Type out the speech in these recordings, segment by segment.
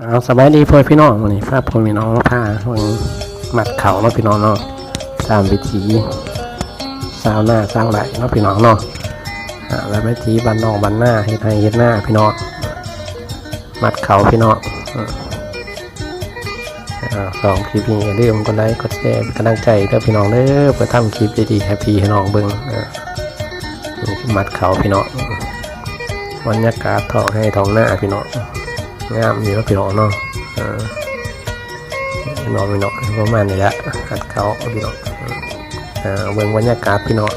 เอาสบายดีพ่อพี่น้องวันนี้พาพ่อพี่น้องมาพาวันมัดเข่าเนาะพี่น้องเนาะตามวิถีสาวหน้าสร้างไหลเนาะพี่น้องเนาะอ่าแล้ววิถีบ้านนอกบ้านหน้าเฮ็ดให้เฮ็ดหน้าพี่น้องมัดเข่าพี่น้องอ่าสองคลิปนี้อย่าลืมกดไลค์กดแชร์กำลังใจเด้อพี่น้องเด้อเพื่อทำคลิปดีๆให้พี่ให้น้องเบิ่งอ่ามัดเข่าพี่น้องบรรยากาศท้องให้ท้องหน้าพี่น้อง งามอยู่แล้วพี่น้องเนาะนออพี่น้องพี่น้องประมาณนี้แหละหัดเขาพี่น้องเออเบิ่งบรรยากาศพี่น้อง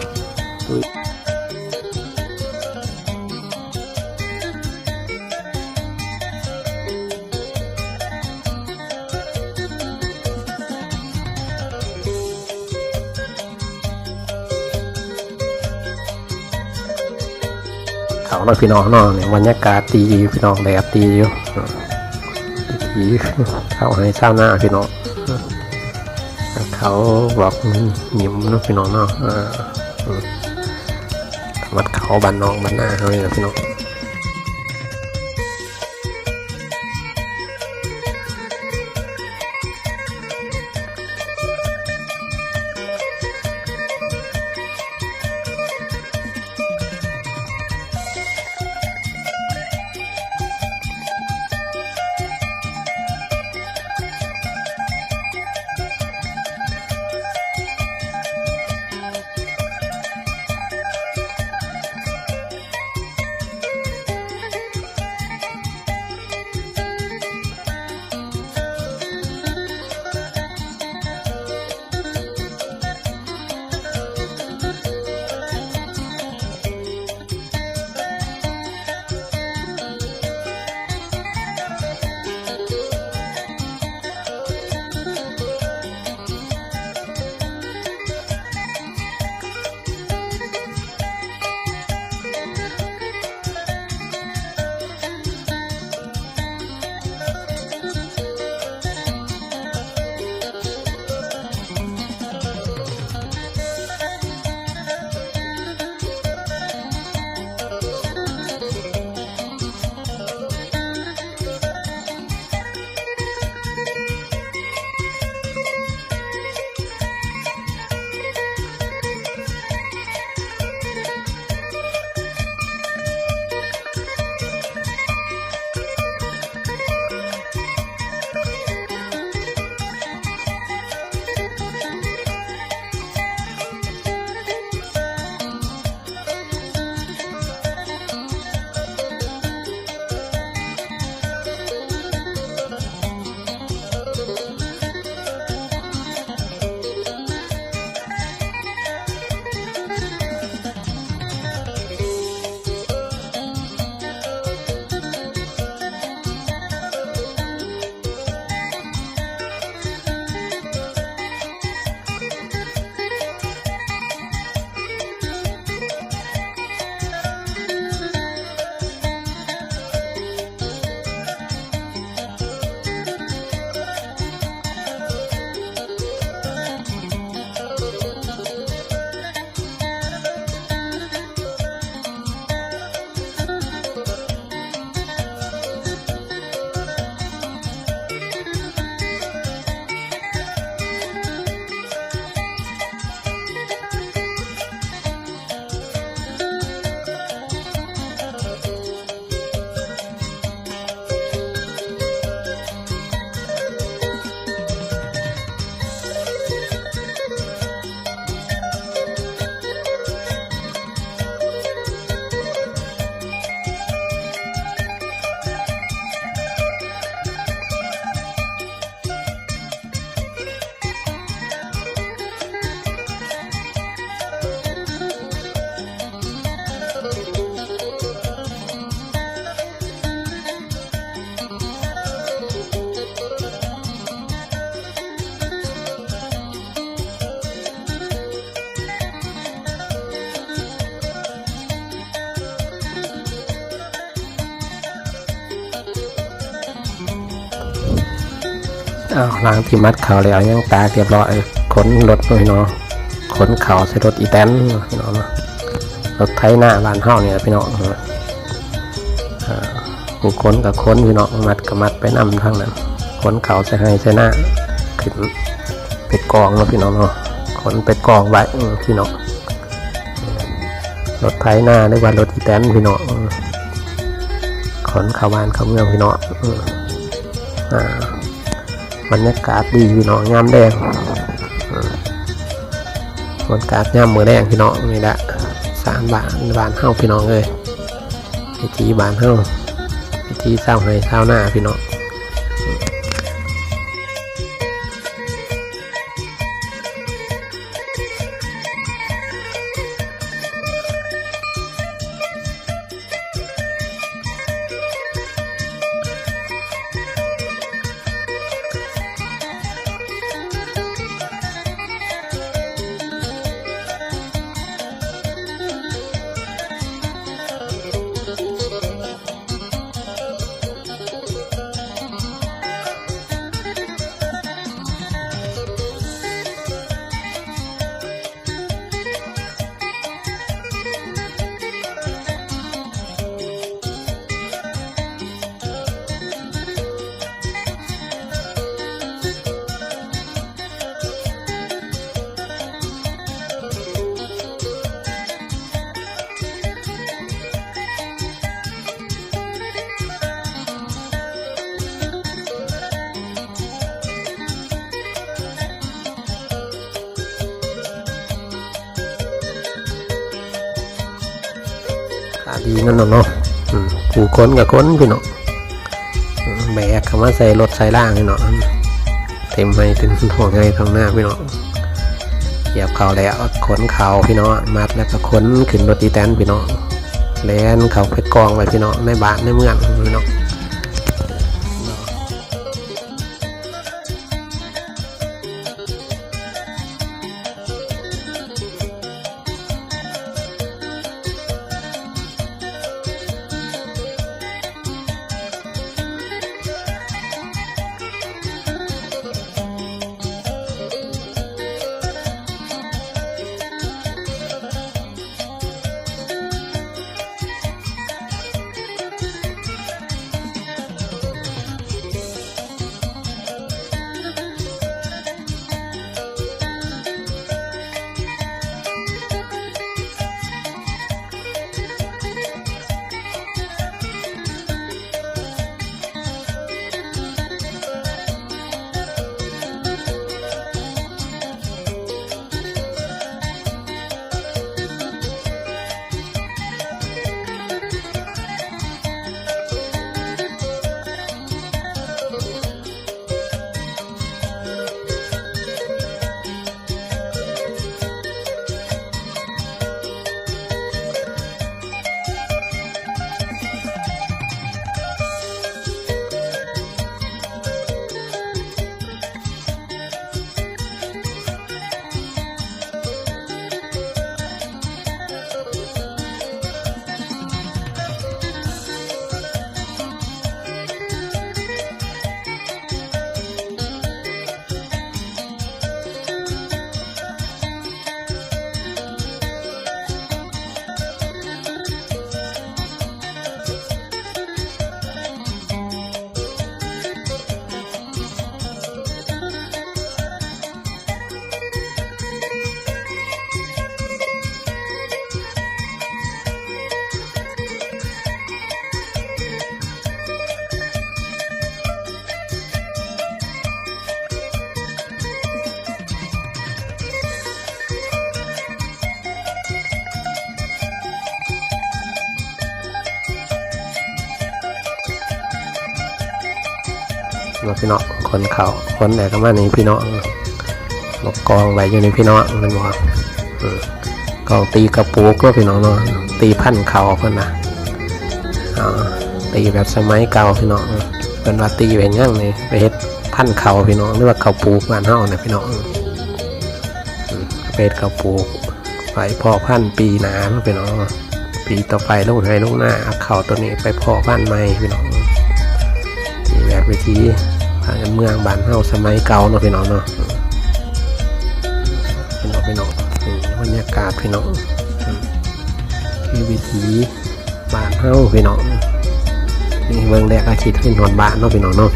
เขาเนาะพี่น้องเนาะเนี่ยบรรยากาศตีอยู่พี่น้องแดดตีอยู่เออดีเข้าให้เช้าหน้าพี่น้องเขาบอกหยิมเนาะพี่น้องเนาะวัดเขาบ้านน้องบ้านหน้าเขาเนี่ยพี่น้อง อ้าวล้างที่มัดเขาแล้วยังตากเรียบร้อยขนรถหน่อยเนาะขนเขาใส่รถอีแตนพี่น้องเนาะรถไถหน้าบ้านเฮาเนี่ยพี่น้องเนาะอ่าผู้คนกับคนพี่น้องมัดกับมัดไปนำทางนั้นคนเขาใส่ให้ใส่หน้าขึ้นไปกองเนาะพี่น้องเนาะคนไปกองไว้พี่น้องรถไถหน้าหรือว่ารถอีแตนพี่น้องขนเข้าบ้านเข้าเมืองพี่น้องอ่า บรรยากาศดีพี่น้องงามแดงบรรยากาศงามมือแดงพี่น้องนี่แหละสารบ้านบ้านเฮาพี่น้องเลยพิธีบ้านเฮาพิธีเศร้าให้เศร้าหน้าพี่น้องาดีนั่นน่ะเนาะอืมผู้คนกับคนพี่เนาะแบกเข้ามาใส่รถใส่ล่างพี่เนาะเต็มไปถึงหัวไงทางหน้าพี่เนาะเหยียบเขาแล้วขนเขาพี่เนาะมัดแล้วก็ขนขึ้นรถตีแตนพี่เนาะแลนเขาไปกองไว้พี่เนาะในบ้านในเมืองพี่เนาะ งมาพี่น้องคนเขาคนไหนก็มาในพี่น้องบอกกองไว้อยู่ในพี่น้องมันบอกอืมกองตีกระปุกก็พี่น้องเนาะตีพันเขาเพิ่นนะตีแบบสมัยเก่าพี่น้องเป็นว่าตีเป็นยังนี่ไปเฮ็ดพันเขาพี่น้องหรือว่าเขาปลูกบ้านเฮาเนี่ยพี่น้องไปเฮ็ดเขาปลูกไปพ่อพันปีหนาเนาะพี่น้องปีต่อไปลูกให้ลูกหน้าเขาตัวนี้ไปพ่อพันใหม่พี่น้อง แบบวิธีทานเมืองบ้านเฮาสมัยเก่าเนาะพี่น้องเนาะพี่น้องพี่น้องนี่บรรยากาศพี่น้องคือวิถีบ้านเฮาพี่น้องนี่เบิ่งแรกก็คิดขึ้นหอนบ้านเนาะพี่น้องเนาะ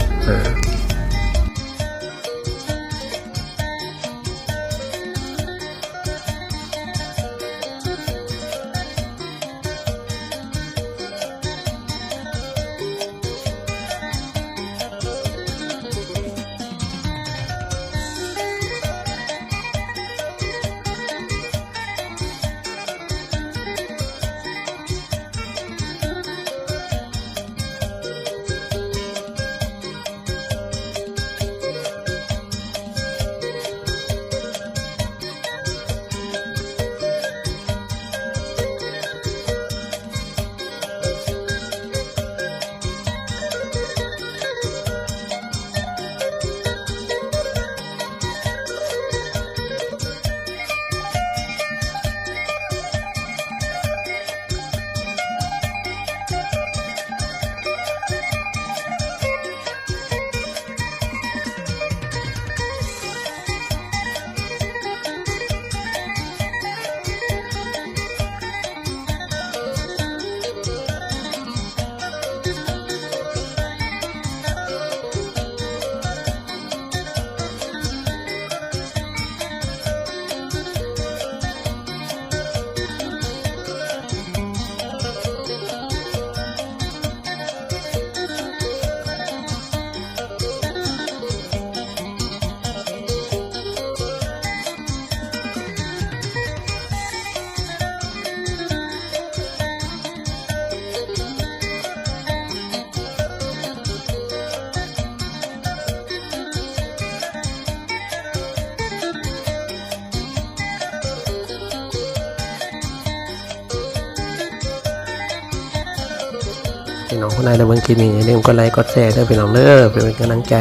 พี่น้องคนใดได้เบิ่งคลิปนี้อย่าลืมกดไลค์กดแชร์เด้อพี่น้องเด้อเพื่อเป็นกำลังใจ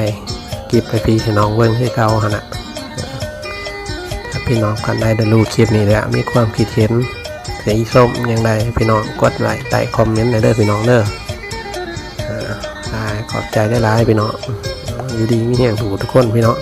คลิปไปพี่พี่น้องเบิ่งให้เก่าหั่นน่ะถ้าพี่น้องคนใดได้รู้คลิปนี้แล้วมีความคิดเห็นเสียส้มยังไงพี่น้องกดไลค์ใต้คอมเมนต์ได้เด้อพี่น้องเด้ออ่าได้ขอบใจได้หลายพี่น้องอยู่ดีมีแห่งถูกทุกคนพี่น้อง